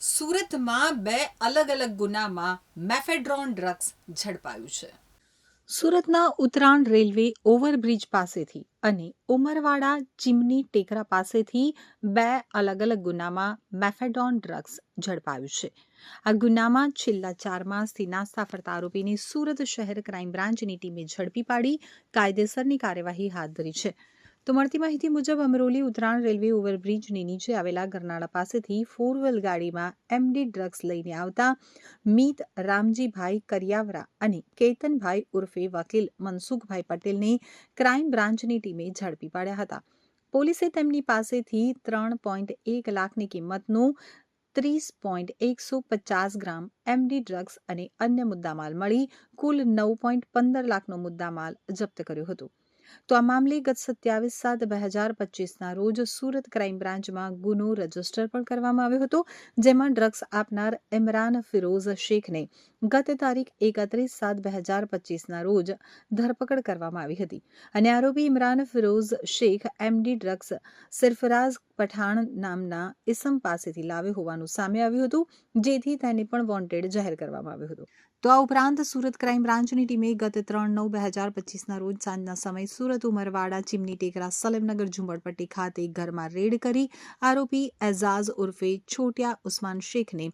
સુરતમાં બે અલગ અલગ ગુનામાં મેફેડ્રોન ડ્રગ્સ ઝડપાયું છે. સુરતના ઉત્તરાયણ રેલવે ઓવરબ્રિજ પાસેથી અને ઉમરવાડા ચીમની ટેકરા પાસેથી બે અલગ અલગ ગુનામાં મેફેડોન ડ્રગ્સ ઝડપાયું છે. આ ગુનામાં છેલ્લા ચાર માસથી નાસ્તા ફરતા આરોપીને સુરત શહેર ક્રાઇમ બ્રાન્ચની ટીમે ઝડપી પાડી, કાયદેસરની કાર્યવાહી હાથ ધરી છે. તો મળતી માહિતી મુજબ અમરોલી ઉત્તરાયણ રેલવે ઓવરબ્રિજની નીચે આવેલા ગરનાળા પાસેથી ફોર વ્હીલ ગાડીમાં એમડી ડ્રગ્સ લઈને આવતા મીત રામજીભાઈ કરિયાવરા અને કેતનભાઈ ઉર્ફે વકીલ મનસુખભાઈ પટેલને ક્રાઇમ બ્રાન્ચની ટીમે ઝડપી પાડ્યા હતા. પોલીસે તેમની પાસેથી ત્રણ પોઈન્ટ એક લાખની કિંમતનું ત્રીસ પોઈન્ટ એકસો પચાસ ગ્રામ એમડી ડ્રગ્સ અને અન્ય મુદ્દામાલ મળી કુલ નવ પોઈન્ટ પંદર લાખનો મુદ્દામાલ જપ્ત કર્યો હતો. તો આ મામલે ગત સત્યાવીસ સાત બે હજાર પચીસના રોજ સુરત ક્રાઇમ બ્રાન્ચમાં ગુનો રજિસ્ટર પણ કરવામાં આવ્યો હતો, જેમાં ડ્રગ્સ આપનાર ઇમરાન ફિરોઝ શેખને ગત તારીખ એકત્રીસ સાત બે હજાર પચીસના રોજ ધરપકડ કરવામાં આવી હતી. અને આરોપી ઇમરાન ફિરોઝ શેખ એમડી ડ્રગ્સ સરફરાઝ પઠાણ નામના ઇસમ પાસેથી લાવ્યો હોવાનું સામે આવ્યું હતું, જેથી તેને પણ વોન્ટેડ જાહેર કરવામાં આવ્યો હતો. તો આ ઉપરાંત સુરત ક્રાઇમ બ્રાન્ચની ટીમે ગત ત્રણ નવ બે હજાર પચીસના રોજ સાંજના સમયે સુરત, ઉમરવાડા, ચીમની ટેકરા, સલેમનગર, ઝુંબડપટ્ટી ખાતે ઘરમાં રેડ કરી આરોપી એઝાઝ ઉર્ફે છોટિયા ઉસ્માન શેખને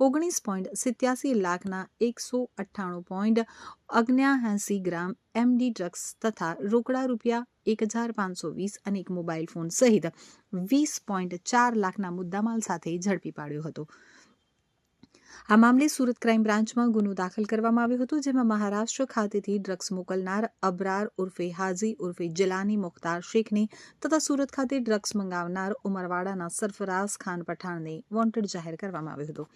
ઓગણીસ પોઈન્ટ સિત્યાસી લાખના એકસો અઠ્ઠાણું પોઈન્ટ અગ્ન્યાએંસી ગ્રામ એમડી ડ્રગ્સ તથા રોકડા રૂપિયા એક હજાર પાંચસો વીસ અને એક મોબાઈલ ફોન સહિત વીસ પોઈન્ટ ચાર લાખના મુદ્દામાલ સાથે ઝડપી પાડ્યો હતો. આ મામલે સુરત ક્રાઇમ બ્રાન્ચમાં ગુનો દાખલ કરવામાં આવ્યો હતો, જેમાં મહારાષ્ટ્ર ખાતેથી ડ્રગ્સ મોકલનાર અબરાર ઉર્ફે હાજી ઉર્ફે જલાની મુખ્તાર શેખને તથા સુરત ખાતે ડ્રગ્સ મંગાવનાર ઉમરવાડાના સરફરાઝ ખાન પઠાણને વોન્ટેડ જાહેર કરવામાં આવ્યો હતો.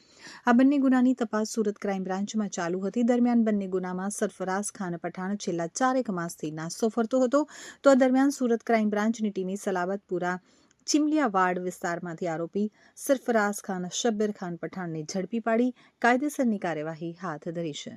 આ બંને ગુનાની તપાસ સુરત ક્રાઇમ બ્રાન્ચમાં ચાલુ હતી. દરમિયાન બંને ગુનામાં સરફરાઝ ખાન પઠાણ છેલ્લા ચારેક માસથી નાસ્તો ફરતો હતો. તો આ દરમિયાન સુરત ક્રાઇમ બ્રાન્ચની ટીમે સલાબતપુરા ચિમલિયાવાડ વિસ્તારમાંથી આરોપી સરફરાઝ ખાન શબ્બીર ખાન પઠાણને ઝડપી પાડી કાયદેસરની કાર્યવાહી હાથ ધરી છે.